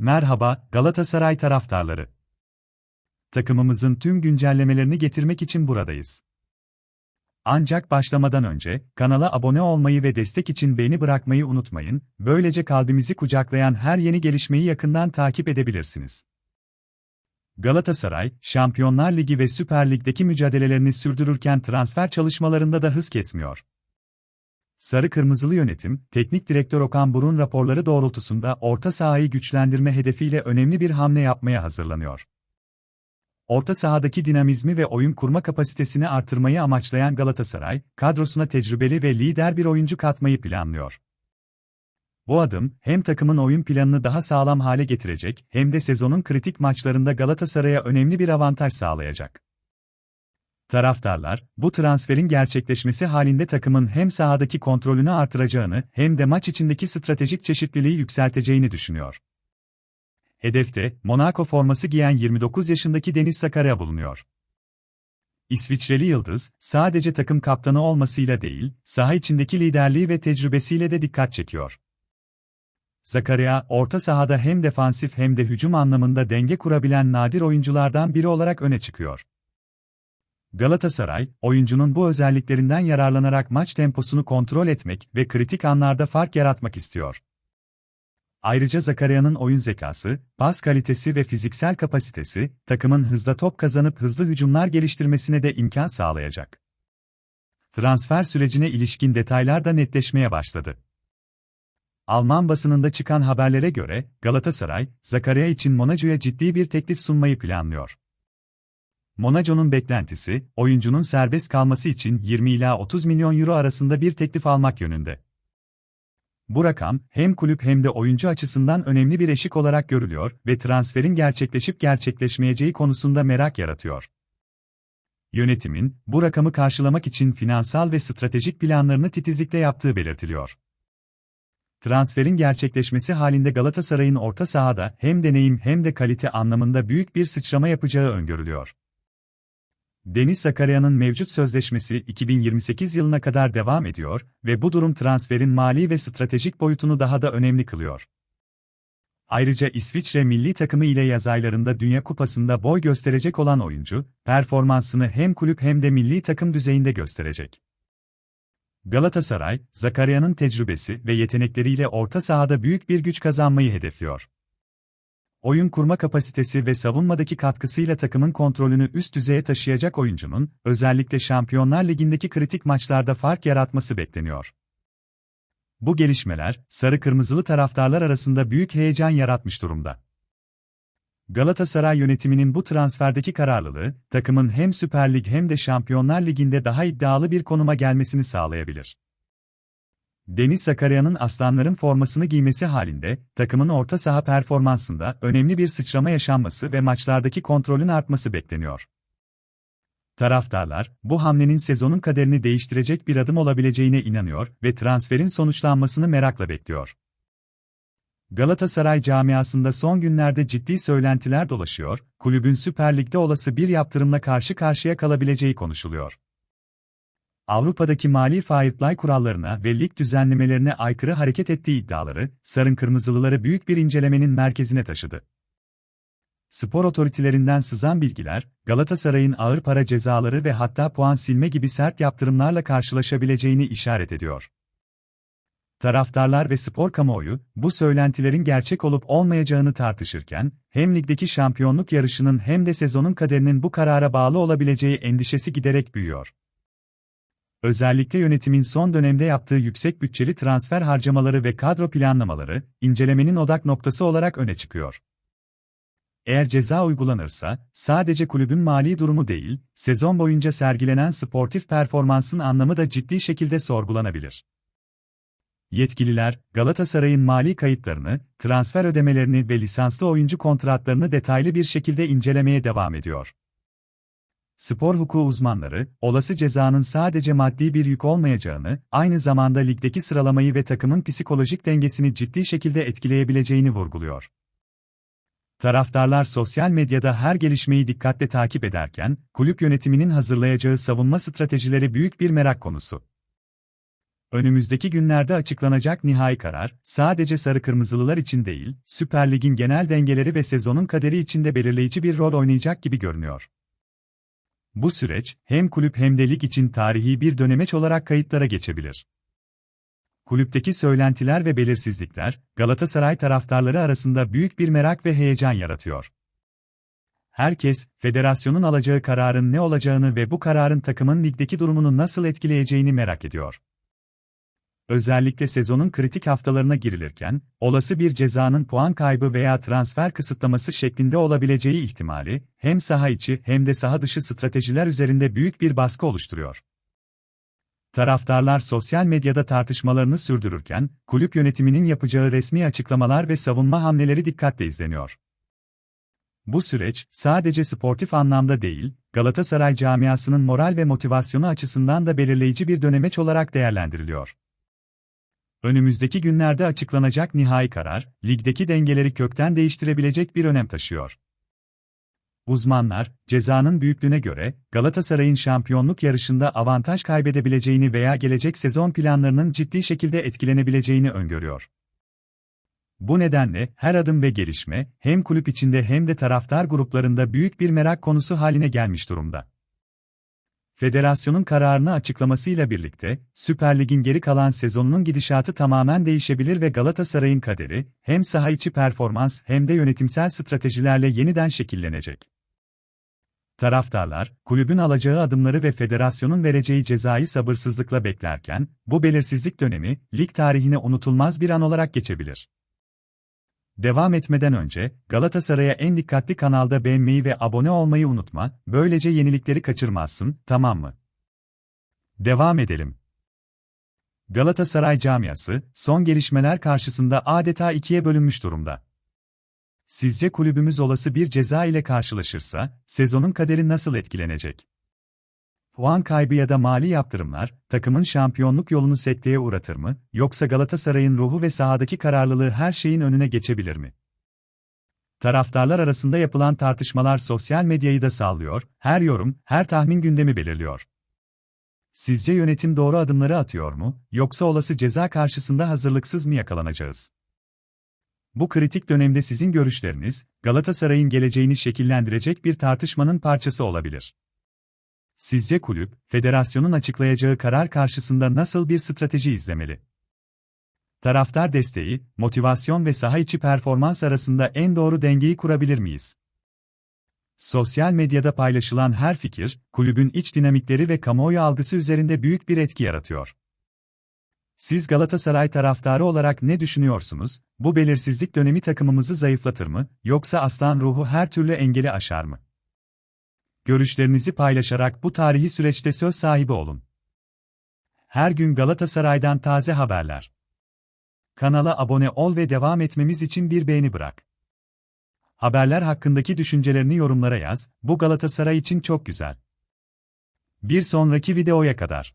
Merhaba Galatasaray taraftarları. Takımımızın tüm güncellemelerini getirmek için buradayız. Ancak başlamadan önce kanala abone olmayı ve destek için beğeni bırakmayı unutmayın. Böylece kalbimizi kucaklayan her yeni gelişmeyi yakından takip edebilirsiniz. Galatasaray, Şampiyonlar Ligi ve Süper Lig'deki mücadelelerini sürdürürken transfer çalışmalarında da hız kesmiyor. Sarı Kırmızılı Yönetim, Teknik Direktör Okan Burun raporları doğrultusunda orta sahayı güçlendirme hedefiyle önemli bir hamle yapmaya hazırlanıyor. Orta sahadaki dinamizmi ve oyun kurma kapasitesini artırmayı amaçlayan Galatasaray, kadrosuna tecrübeli ve lider bir oyuncu katmayı planlıyor. Bu adım, hem takımın oyun planını daha sağlam hale getirecek, hem de sezonun kritik maçlarında Galatasaray'a önemli bir avantaj sağlayacak. Taraftarlar, bu transferin gerçekleşmesi halinde takımın hem sahadaki kontrolünü artıracağını hem de maç içindeki stratejik çeşitliliği yükselteceğini düşünüyor. Hedefte, Monaco forması giyen 29 yaşındaki Deniz Sakarya bulunuyor. İsviçreli Yıldız, sadece takım kaptanı olmasıyla değil, saha içindeki liderliği ve tecrübesiyle de dikkat çekiyor. Zakaria, orta sahada hem defansif hem de hücum anlamında denge kurabilen nadir oyunculardan biri olarak öne çıkıyor. Galatasaray, oyuncunun bu özelliklerinden yararlanarak maç temposunu kontrol etmek ve kritik anlarda fark yaratmak istiyor. Ayrıca Zakaria'nın oyun zekası, pas kalitesi ve fiziksel kapasitesi, takımın hızla top kazanıp hızlı hücumlar geliştirmesine de imkan sağlayacak. Transfer sürecine ilişkin detaylar da netleşmeye başladı. Alman basınında çıkan haberlere göre, Galatasaray, Zakaria için Monaco'ya ciddi bir teklif sunmayı planlıyor. Monaco'nun beklentisi, oyuncunun serbest kalması için 20 ila 30 milyon euro arasında bir teklif almak yönünde. Bu rakam, hem kulüp hem de oyuncu açısından önemli bir eşik olarak görülüyor ve transferin gerçekleşip gerçekleşmeyeceği konusunda merak yaratıyor. Yönetimin, bu rakamı karşılamak için finansal ve stratejik planlarını titizlikle yaptığı belirtiliyor. Transferin gerçekleşmesi halinde Galatasaray'ın orta sahada hem deneyim hem de kalite anlamında büyük bir sıçrama yapacağı öngörülüyor. Deniz Sakarya'nın mevcut sözleşmesi 2028 yılına kadar devam ediyor ve bu durum transferin mali ve stratejik boyutunu daha da önemli kılıyor. Ayrıca İsviçre milli takımı ile yaz aylarında Dünya Kupası'nda boy gösterecek olan oyuncu, performansını hem kulüp hem de milli takım düzeyinde gösterecek. Galatasaray, Zakarya'nın tecrübesi ve yetenekleriyle orta sahada büyük bir güç kazanmayı hedefliyor oyun kurma kapasitesi ve savunmadaki katkısıyla takımın kontrolünü üst düzeye taşıyacak oyuncunun, özellikle Şampiyonlar Ligi'ndeki kritik maçlarda fark yaratması bekleniyor. Bu gelişmeler, sarı-kırmızılı taraftarlar arasında büyük heyecan yaratmış durumda. Galatasaray yönetiminin bu transferdeki kararlılığı, takımın hem Süper Lig hem de Şampiyonlar Ligi'nde daha iddialı bir konuma gelmesini sağlayabilir. Deniz Sakarya'nın aslanların formasını giymesi halinde, takımın orta saha performansında önemli bir sıçrama yaşanması ve maçlardaki kontrolün artması bekleniyor. Taraftarlar, bu hamlenin sezonun kaderini değiştirecek bir adım olabileceğine inanıyor ve transferin sonuçlanmasını merakla bekliyor. Galatasaray camiasında son günlerde ciddi söylentiler dolaşıyor, kulübün Süper Lig'de olası bir yaptırımla karşı karşıya kalabileceği konuşuluyor. Avrupa'daki mali fair kurallarına ve lig düzenlemelerine aykırı hareket ettiği iddiaları, Sarın Kırmızılıları büyük bir incelemenin merkezine taşıdı. Spor otoritelerinden sızan bilgiler, Galatasaray'ın ağır para cezaları ve hatta puan silme gibi sert yaptırımlarla karşılaşabileceğini işaret ediyor. Taraftarlar ve spor kamuoyu, bu söylentilerin gerçek olup olmayacağını tartışırken, hem ligdeki şampiyonluk yarışının hem de sezonun kaderinin bu karara bağlı olabileceği endişesi giderek büyüyor. Özellikle yönetimin son dönemde yaptığı yüksek bütçeli transfer harcamaları ve kadro planlamaları, incelemenin odak noktası olarak öne çıkıyor. Eğer ceza uygulanırsa, sadece kulübün mali durumu değil, sezon boyunca sergilenen sportif performansın anlamı da ciddi şekilde sorgulanabilir. Yetkililer, Galatasaray'ın mali kayıtlarını, transfer ödemelerini ve lisanslı oyuncu kontratlarını detaylı bir şekilde incelemeye devam ediyor. Spor hukuku uzmanları, olası cezanın sadece maddi bir yük olmayacağını, aynı zamanda ligdeki sıralamayı ve takımın psikolojik dengesini ciddi şekilde etkileyebileceğini vurguluyor. Taraftarlar sosyal medyada her gelişmeyi dikkatle takip ederken, kulüp yönetiminin hazırlayacağı savunma stratejileri büyük bir merak konusu. Önümüzdeki günlerde açıklanacak nihai karar, sadece sarı kırmızılılar için değil, Süper Lig'in genel dengeleri ve sezonun kaderi içinde belirleyici bir rol oynayacak gibi görünüyor. Bu süreç, hem kulüp hem de lig için tarihi bir dönemeç olarak kayıtlara geçebilir. Kulüpteki söylentiler ve belirsizlikler, Galatasaray taraftarları arasında büyük bir merak ve heyecan yaratıyor. Herkes, federasyonun alacağı kararın ne olacağını ve bu kararın takımın ligdeki durumunu nasıl etkileyeceğini merak ediyor. Özellikle sezonun kritik haftalarına girilirken, olası bir cezanın puan kaybı veya transfer kısıtlaması şeklinde olabileceği ihtimali, hem saha içi hem de saha dışı stratejiler üzerinde büyük bir baskı oluşturuyor. Taraftarlar sosyal medyada tartışmalarını sürdürürken, kulüp yönetiminin yapacağı resmi açıklamalar ve savunma hamleleri dikkatle izleniyor. Bu süreç, sadece sportif anlamda değil, Galatasaray camiasının moral ve motivasyonu açısından da belirleyici bir dönemeç olarak değerlendiriliyor. Önümüzdeki günlerde açıklanacak nihai karar, ligdeki dengeleri kökten değiştirebilecek bir önem taşıyor. Uzmanlar, cezanın büyüklüğüne göre, Galatasaray'ın şampiyonluk yarışında avantaj kaybedebileceğini veya gelecek sezon planlarının ciddi şekilde etkilenebileceğini öngörüyor. Bu nedenle her adım ve gelişme hem kulüp içinde hem de taraftar gruplarında büyük bir merak konusu haline gelmiş durumda. Federasyonun kararını açıklamasıyla birlikte, Süper Lig'in geri kalan sezonunun gidişatı tamamen değişebilir ve Galatasaray'ın kaderi, hem saha içi performans hem de yönetimsel stratejilerle yeniden şekillenecek. Taraftarlar, kulübün alacağı adımları ve federasyonun vereceği cezayı sabırsızlıkla beklerken, bu belirsizlik dönemi, lig tarihine unutulmaz bir an olarak geçebilir. Devam etmeden önce, Galatasaray'a en dikkatli kanalda beğenmeyi ve abone olmayı unutma, böylece yenilikleri kaçırmazsın, tamam mı? Devam edelim. Galatasaray camiası, son gelişmeler karşısında adeta ikiye bölünmüş durumda. Sizce kulübümüz olası bir ceza ile karşılaşırsa, sezonun kaderi nasıl etkilenecek? Puan kaybı ya da mali yaptırımlar, takımın şampiyonluk yolunu sekteye uğratır mı, yoksa Galatasaray'ın ruhu ve sahadaki kararlılığı her şeyin önüne geçebilir mi? Taraftarlar arasında yapılan tartışmalar sosyal medyayı da sağlıyor, her yorum, her tahmin gündemi belirliyor. Sizce yönetim doğru adımları atıyor mu, yoksa olası ceza karşısında hazırlıksız mı yakalanacağız? Bu kritik dönemde sizin görüşleriniz, Galatasaray'ın geleceğini şekillendirecek bir tartışmanın parçası olabilir. Sizce kulüp, federasyonun açıklayacağı karar karşısında nasıl bir strateji izlemeli? Taraftar desteği, motivasyon ve saha içi performans arasında en doğru dengeyi kurabilir miyiz? Sosyal medyada paylaşılan her fikir, kulübün iç dinamikleri ve kamuoyu algısı üzerinde büyük bir etki yaratıyor. Siz Galatasaray taraftarı olarak ne düşünüyorsunuz? Bu belirsizlik dönemi takımımızı zayıflatır mı, yoksa aslan ruhu her türlü engeli aşar mı? Görüşlerinizi paylaşarak bu tarihi süreçte söz sahibi olun. Her gün Galatasaray'dan taze haberler. Kanala abone ol ve devam etmemiz için bir beğeni bırak. Haberler hakkındaki düşüncelerini yorumlara yaz, bu Galatasaray için çok güzel. Bir sonraki videoya kadar.